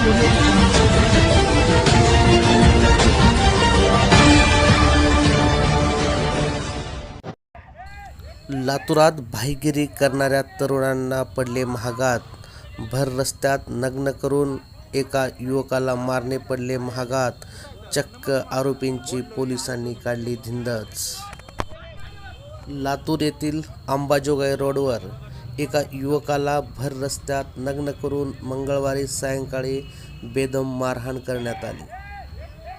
लातूरात भाईगिरी करणाऱ्या तरुणांना पडले महागात. भर रस्त्यात नग्न करून एका युवकाला मारणे पडले महागात. चक्क आरोपींची पोलिसांनी काढली धिंदच लातूर येथील अंबाजोगाई रोडवर एका युवकाला भर रस्त्यात नग्न करून मंगळवारी सायंकाळी बेदम मारहाण करण्यात आली.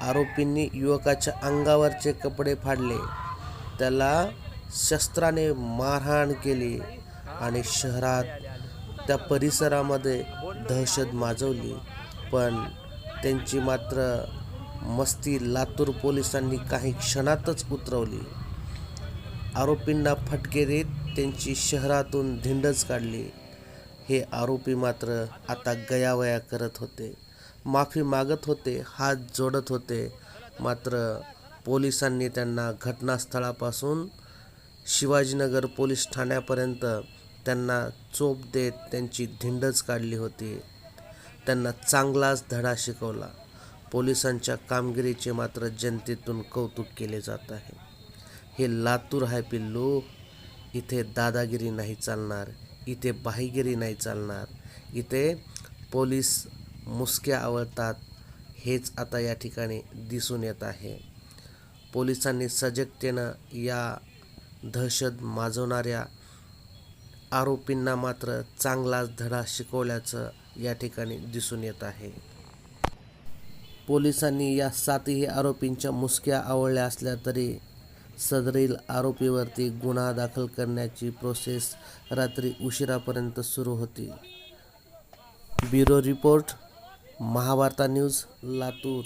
आरोपींनी युवकाच्या अंगावरचे कपडे फाडले. त्याला शस्त्राने मारहाण केली आणि शहरात त्या परिसरामध्ये दहशत माजवली. पण त्यांची मात्र मस्ती लातूर पोलिसांनी काही क्षणातच उतरवली. आरोपींना फटके देत त्यांची शहरातून धिंडच काढली. हे आरोपी मात्र आता गयावया करत होते. माफी मागत होते हात जोडत होते. मात्र पोलिसांनी त्यांना घटनास्थळापासून शिवाजीनगर पोलीस ठाण्यापर्यंत त्यांना चोप देत त्यांची धिंडच काढली होती. त्यांना चांगलाच धडा शिकवला. पोलिसांच्या कामगिरीचे मात्र जनतेतून कौतुक केले जात आहे. हे लातूर आहे पिल्लू इथे दादागिरी नाही चालणार इथे बाहीगिरी नाही चालणार इथे पोलीस मुसक्या आवळतात हेच आता या ठिकाणी दिसून येत आहे. पोलिसांनी सजगतेनं या दहशत माजवणाऱ्या आरोपींना मात्र चांगलाच धडा शिकवल्याचं या ठिकाणी दिसून येत आहे. पोलिसांनी या सातही आरोपींच्या मुसक्या आवळल्या असल्या तरी सदरील आरोपीवरती गुन्हा दाखल करण्याची प्रोसेस रात्री उशिरापर्यंत सुरू होती. Bureau report Mahavarta news Latur.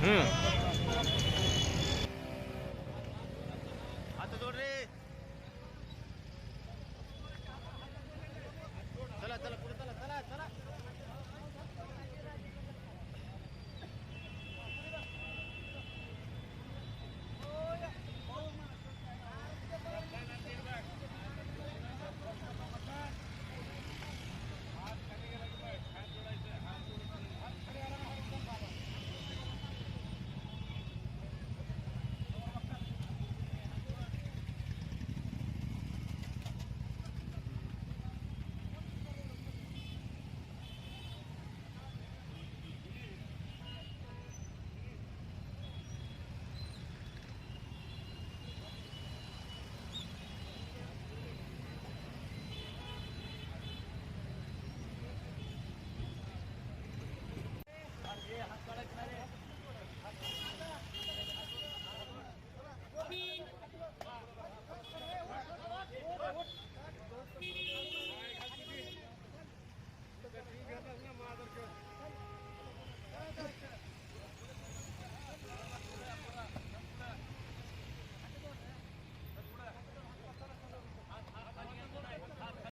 Hmm.